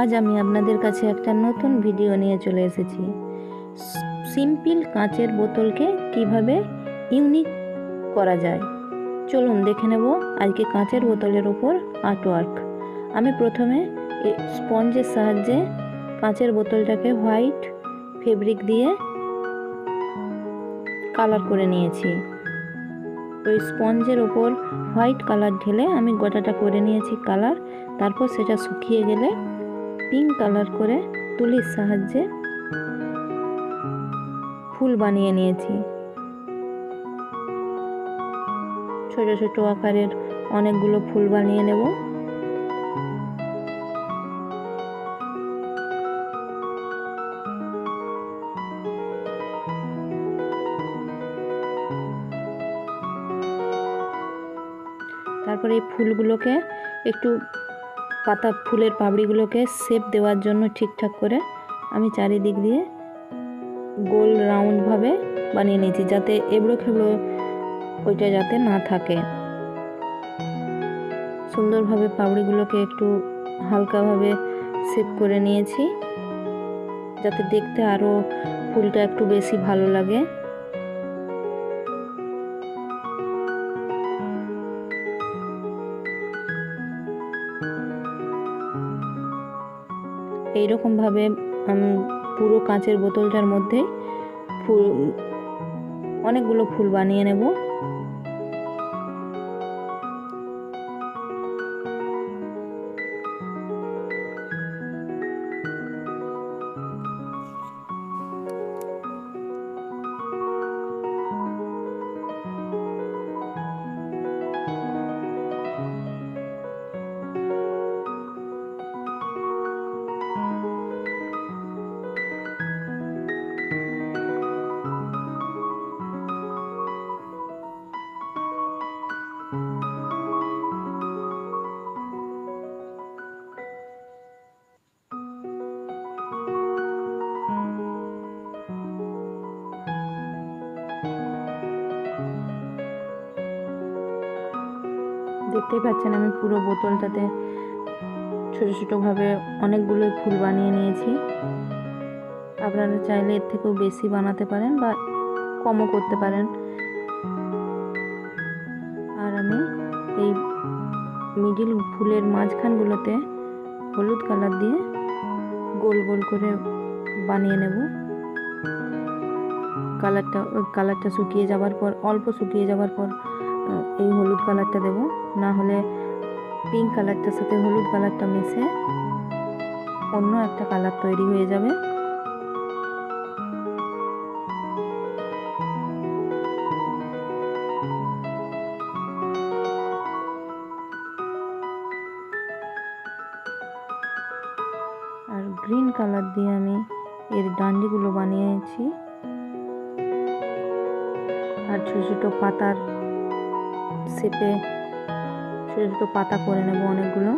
আজ আমি আপনাদের কাছে একটা নতুন ভিডিও নিয়ে চলে এসেছি। সিম্পল কাঁচের বোতলকে কীভাবে ইউনিক করা যায়। চলুন দেখে নেব আজকে কাঁচের বোতলের ওপর আর্টওয়ার্ক। আমি প্রথমে স্পঞ্জের সাহায্যে কাঁচের বোতলটাকে হোয়াইট ফেব্রিক দিয়ে কালার করে নিয়েছি। ওই স্পঞ্জের ওপর হোয়াইট কালার ঢেলে আমি গোটাটা করে নিয়েছি কালার। তারপর সেটা শুকিয়ে গেলে পিঙ্ক কালার করে তুলির সাহায্যে ফুল বানিয়ে নিয়েছি। ছোট ছোট আকারের অনেকগুলো ফুল বানিয়ে নেব। তারপরে এই ফুলগুলোকে একটু পাতা ফুলের পাপড়িগুলোকে শেপ দেওয়ার জন্য ঠিকঠাক করে আমি চারিদিক দিয়ে গোল রাউন্ডভাবে বানিয়ে নিয়েছি যাতে এবড়ো খেবড়ো ওইটা যাতে না থাকে। সুন্দরভাবে পাপড়িগুলোকে একটু হালকাভাবে শেপ করে নিয়েছি যাতে দেখতে আরও ফুলটা একটু বেশি ভালো লাগে। এইরকমভাবে পুরো কাঁচের বোতলটার মধ্যে ফুল অনেকগুলো ফুল বানিয়ে নেব। দেখতেই পাচ্ছেন আমি পুরো বোতলটাতে ছোটো ছোটোভাবে অনেকগুলো ফুল বানিয়ে নিয়েছি। আপনারা চাইলে এর থেকেও বেশি বানাতে পারেন বা কমও করতে পারেন। এই মিডিল ফুলের মাঝখানগুলোতে হলুদ কালার দিয়ে গোল গোল করে বানিয়ে নেব। কালারটা ওই কালারটা শুকিয়ে যাওয়ার পর, অল্প শুকিয়ে যাওয়ার পর এই হলুদ কালারটা দেব। না হলে পিঙ্ক কালারটার সাথে হলুদ কালারটা মিশে অন্য একটা কালার তৈরি হয়ে যাবে। গ্রিন কালার দিয়ে আমি এর ডান্ডিগুলো বানিয়েছি। আর ছোটো ছোটো পাতার শেপে ছোটো ছোটো পাতা করে নেব অনেকগুলো।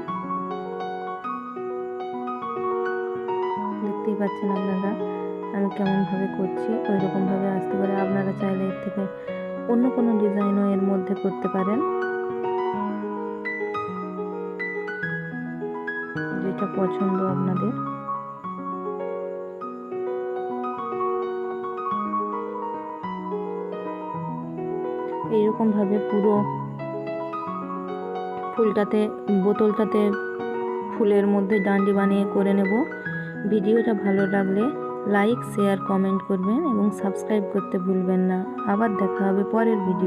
দেখতেই পাচ্ছেন আপনারা আমি কেমনভাবে করছি ওই রকমভাবে আসতে পারে। আপনারা চাইলে এর থেকে অন্য কোনো ডিজাইনও এর মধ্যে করতে পারেন। যেটা পছন্দ আপনাদের। এইরকমভাবে পুরো ফুলটাতে, বোতলটাতে ফুলের মধ্যে ডান্ডি বানিয়ে করে নেব। ভিডিওটা ভালো লাগলে লাইক, শেয়ার, কমেন্ট করবেন এবং সাবস্ক্রাইব করতে ভুলবেন না। আবার দেখা হবে পরের ভিডিও